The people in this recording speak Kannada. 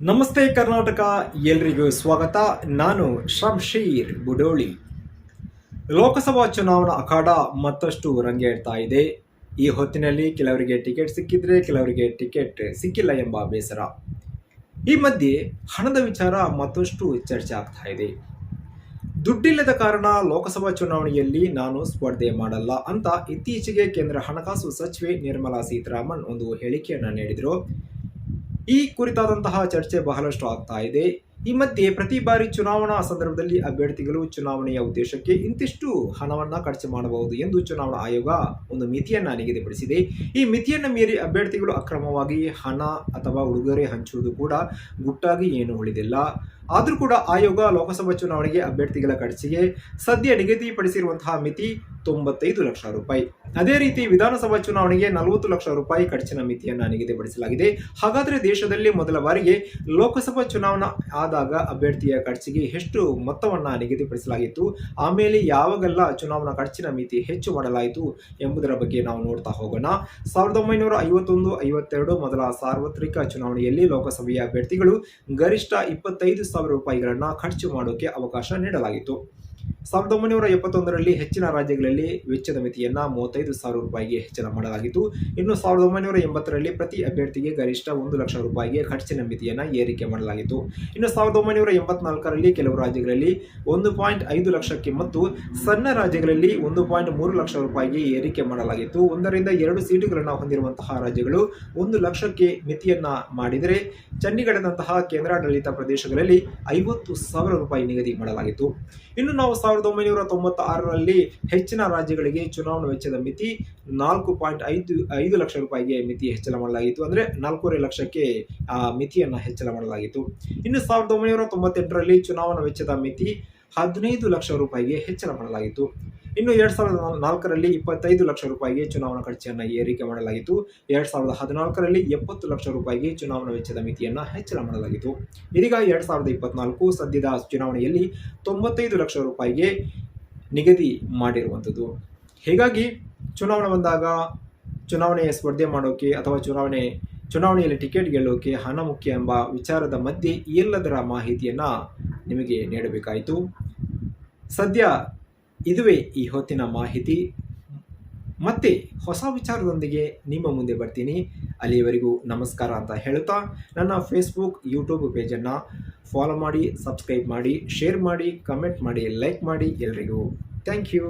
ನಮಸ್ತೆ ಕರ್ನಾಟಕ, ಎಲ್ರಿಗೂ ಸ್ವಾಗತ. ನಾನು ಶಂಶೀರ್ ಬುಡೋಳಿ. ಲೋಕಸಭಾ ಚುನಾವಣಾ ಅಖಾಡ ಮತ್ತಷ್ಟು ರಂಗೇರ್ತಾ ಇದೆ. ಈ ಹೊತ್ತಿನಲ್ಲಿ ಕೆಲವರಿಗೆ ಟಿಕೆಟ್ ಸಿಕ್ಕಿದ್ರೆ ಕೆಲವರಿಗೆ ಟಿಕೆಟ್ ಸಿಕ್ಕಿಲ್ಲ ಎಂಬ ಬೇಸರ. ಈ ಮಧ್ಯೆ ಹಣದ ವಿಚಾರ ಮತ್ತಷ್ಟು ಚರ್ಚೆ ಆಗ್ತಾ ಇದೆ. ದುಡ್ಡಿಲ್ಲದ ಕಾರಣ ಲೋಕಸಭಾ ಚುನಾವಣೆಯಲ್ಲಿ ನಾನು ಸ್ಪರ್ಧೆ ಮಾಡಲ್ಲ ಅಂತ ಇತ್ತೀಚೆಗೆ ಕೇಂದ್ರ ಹಣಕಾಸು ಸಚಿವೆ ನಿರ್ಮಲಾ ಸೀತಾರಾಮನ್ ಒಂದು ಹೇಳಿಕೆಯನ್ನು ನೀಡಿದರು. ಈ ಕುರಿತಾದಂತಹ ಚರ್ಚೆ ಬಹಳಷ್ಟು ಆಗ್ತಾ ಇದೆ. ಈ ಮಧ್ಯೆ ಪ್ರತಿ ಬಾರಿ ಚುನಾವಣಾ ಸಂದರ್ಭದಲ್ಲಿ ಅಭ್ಯರ್ಥಿಗಳು ಚುನಾವಣೆಯ ಉದ್ದೇಶಕ್ಕೆ ಇಂತಿಷ್ಟು ಹಣವನ್ನ ಖರ್ಚು ಮಾಡಬಹುದು ಎಂದು ಚುನಾವಣಾ ಆಯೋಗ ಒಂದು ಮಿತಿಯನ್ನ ನಿಗದಿಪಡಿಸಿದೆ. ಈ ಮಿತಿಯನ್ನು ಮೀರಿ ಅಭ್ಯರ್ಥಿಗಳು ಅಕ್ರಮವಾಗಿ ಹಣ ಅಥವಾ ಉಡುಗೊರೆ ಹಂಚುವುದು ಕೂಡ ಗುಟ್ಟಾಗಿ ಏನು ಉಳಿದಿಲ್ಲ. ಆದರೂ ಕೂಡ ಆಯೋಗ ಲೋಕಸಭಾ ಚುನಾವಣೆಗೆ ಅಭ್ಯರ್ಥಿಗಳ ಖರ್ಚಿಗೆ ಸದ್ಯ ನಿಗದಿಪಡಿಸಿರುವಂತಹ ಮಿತಿ ತೊಂಬತ್ತೈದು ಲಕ್ಷ ರೂಪಾಯಿ. ಅದೇ ರೀತಿ ವಿಧಾನಸಭಾ ಚುನಾವಣೆಗೆ ನಲವತ್ತು ಲಕ್ಷ ರೂಪಾಯಿ ಖರ್ಚಿನ ಮಿತಿಯನ್ನು ನಿಗದಿಪಡಿಸಲಾಗಿದೆ. ಹಾಗಾದರೆ ದೇಶದಲ್ಲಿ ಮೊದಲ ಬಾರಿಗೆ ಲೋಕಸಭಾ ಚುನಾವಣಾ ಆದಾಗ ಅಭ್ಯರ್ಥಿಯ ಖರ್ಚಿಗೆ ಎಷ್ಟು ಮೊತ್ತವನ್ನು ನಿಗದಿಪಡಿಸಲಾಗಿತ್ತು? ಆಮೇಲೆ ಯಾವಾಗೆಲ್ಲ ಚುನಾವಣಾ ಖರ್ಚಿನ ಮಿತಿ ಹೆಚ್ಚು ಮಾಡಲಾಯಿತು ಎಂಬುದರ ಬಗ್ಗೆ ನಾವು ನೋಡ್ತಾ ಹೋಗೋಣ. ಸಾವಿರದ ಒಂಬೈನೂರ ಐವತ್ತೊಂದು, ಐವತ್ತೆರಡು ಮೊದಲ ಸಾರ್ವತ್ರಿಕ ಚುನಾವಣೆಯಲ್ಲಿ ಲೋಕಸಭೆಯ ಅಭ್ಯರ್ಥಿಗಳು ಗರಿಷ್ಠ ಇಪ್ಪತ್ತೈದು ಸಾವಿರ ರೂಪಾಯಿಗಳನ್ನು ಖರ್ಚು ಮಾಡೋಕೆ ಅವಕಾಶ ನೀಡಲಾಗಿತ್ತು. ಸಾವಿರದ ಒಂಬೈನೂರ ಎಪ್ಪತ್ತೊಂದರಲ್ಲಿ ಹೆಚ್ಚಿನ ರಾಜ್ಯಗಳಲ್ಲಿ ವೆಚ್ಚದ ಮಿತಿಯನ್ನು ಮೂವತ್ತೈದು ಸಾವಿರ ರೂಪಾಯಿಗೆ ಹೆಚ್ಚಳ ಮಾಡಲಾಗಿತ್ತು. ಇನ್ನು ಸಾವಿರದ ಒಂಬೈನೂರ ಎಂಬತ್ತರಲ್ಲಿ ಪ್ರತಿ ಅಭ್ಯರ್ಥಿಗೆ ಗರಿಷ್ಠ ಒಂದು ಲಕ್ಷ ರೂಪಾಯಿಗೆ ಖರ್ಚಿನ ಮಿತಿಯನ್ನು ಏರಿಕೆ ಮಾಡಲಾಗಿತ್ತು. ಇನ್ನು ಸಾವಿರದ ಒಂಬೈನೂರ ಎಂಬತ್ನಾಲ್ಕರಲ್ಲಿ ಕೆಲವು ರಾಜ್ಯಗಳಲ್ಲಿ ಒಂದು ಪಾಯಿಂಟ್ ಐದು ಲಕ್ಷಕ್ಕೆ ಮತ್ತು ಸಣ್ಣ ರಾಜ್ಯಗಳಲ್ಲಿ ಒಂದು ಪಾಯಿಂಟ್ ಮೂರು ಲಕ್ಷ ರೂಪಾಯಿಗೆ ಏರಿಕೆ ಮಾಡಲಾಗಿತ್ತು. ಒಂದರಿಂದ ಎರಡು ಸೀಟುಗಳನ್ನು ಹೊಂದಿರುವಂತಹ ರಾಜ್ಯಗಳು ಒಂದು ಲಕ್ಷಕ್ಕೆ ಮಿತಿಯನ್ನು ಮಾಡಿದರೆ ಚಂಡೀಗಢದಂತಹ ಕೇಂದ್ರಾಡಳಿತ ಪ್ರದೇಶಗಳಲ್ಲಿ ಐವತ್ತು ಸಾವಿರ ರೂಪಾಯಿ ನಿಗದಿ ಮಾಡಲಾಗಿತ್ತು. ಇನ್ನು ನಾವು ಸಾವಿರದ ಒಂಬೈನೂರ ತೊಂಬತ್ತ ಆರರಲ್ಲಿ ಹೆಚ್ಚಿನ ರಾಜ್ಯಗಳಿಗೆ ಚುನಾವಣಾ ವೆಚ್ಚದ ಮಿತಿ ನಾಲ್ಕು ಪಾಯಿಂಟ್ ಐದು ಐದು ಲಕ್ಷ ರೂಪಾಯಿಗೆ ಮಿತಿ ಹೆಚ್ಚಳ ಮಾಡಲಾಗಿತ್ತು. ಅಂದರೆ ನಾಲ್ಕೂವರೆ ಲಕ್ಷಕ್ಕೆ, ಆ, ಮಿತಿಯನ್ನು ಹೆಚ್ಚಳ ಮಾಡಲಾಗಿತ್ತು. ಇನ್ನು ಸಾವಿರದ ಒಂಬೈನೂರ ತೊಂಬತ್ತೆಂಟರಲ್ಲಿ ಚುನಾವಣಾ ವೆಚ್ಚದ ಮಿತಿ ಹದಿನೈದು ಲಕ್ಷ ರೂಪಾಯಿಗೆ ಹೆಚ್ಚಳ ಮಾಡಲಾಗಿತ್ತು. ಇನ್ನು ಎರಡ್ ಸಾವಿರದ ನಾಲ್ಕರಲ್ಲಿ ಇಪ್ಪತ್ತೈದು ಲಕ್ಷ ರೂಪಾಯಿಗೆ ಚುನಾವಣಾ ಖರ್ಚನ್ನು ಏರಿಕೆ ಮಾಡಲಾಗಿತ್ತು. ಎರಡ್ ಸಾವಿರದ ಹದಿನಾಲ್ಕರಲ್ಲಿ ಎಪ್ಪತ್ತು ಲಕ್ಷ ರೂಪಾಯಿಗೆ ಚುನಾವಣಾ ವೆಚ್ಚದ ಮಿತಿಯನ್ನು ಹೆಚ್ಚಳ ಮಾಡಲಾಗಿತ್ತು. ಇದೀಗ ಎರಡ್ ಸಾವಿರದ ಇಪ್ಪತ್ನಾಲ್ಕು ಸದ್ಯದ ಚುನಾವಣೆಯಲ್ಲಿ ತೊಂಬತ್ತೈದು ಲಕ್ಷ ರೂಪಾಯಿಗೆ ನಿಗದಿ ಮಾಡಿರುವಂಥದ್ದು. ಹೀಗಾಗಿ ಚುನಾವಣೆ ಬಂದಾಗ ಚುನಾವಣೆ ಸ್ಪರ್ಧೆ ಮಾಡೋಕೆ ಅಥವಾ ಚುನಾವಣೆ, ಚುನಾವಣೆಯಲ್ಲಿ ಟಿಕೆಟ್ ಗೆಲ್ಲೋಕೆ ಹಣ ಮುಖ್ಯ ಎಂಬ ವಿಚಾರದ ಮಧ್ಯೆ ಎಲ್ಲದರ ಮಾಹಿತಿಯನ್ನು ನಿಮಗೆ ನೀಡಬೇಕಾಯಿತು. ಸದ್ಯ ಇದುವೇ ಈ ಹೊತ್ತಿನ ಮಾಹಿತಿ. ಮತ್ತೆ ಹೊಸ ವಿಚಾರದೊಂದಿಗೆ ನಿಮ್ಮ ಮುಂದೆ ಬರ್ತೀನಿ. ಅಲ್ಲಿಯವರೆಗೂ ನಮಸ್ಕಾರ ಅಂತ ಹೇಳುತ್ತಾ, ನನ್ನ ಫೇಸ್ಬುಕ್ ಯೂಟ್ಯೂಬ್ ಪೇಜನ್ನು ಫಾಲೋ ಮಾಡಿ ಸಬ್ಸ್ಕ್ರೈಬ್ ಮಾಡಿ ಶೇರ್ ಮಾಡಿ ಕಮೆಂಟ್ ಮಾಡಿ ಲೈಕ್ ಮಾಡಿ ಎಲ್ರಿಗೂ. Thank you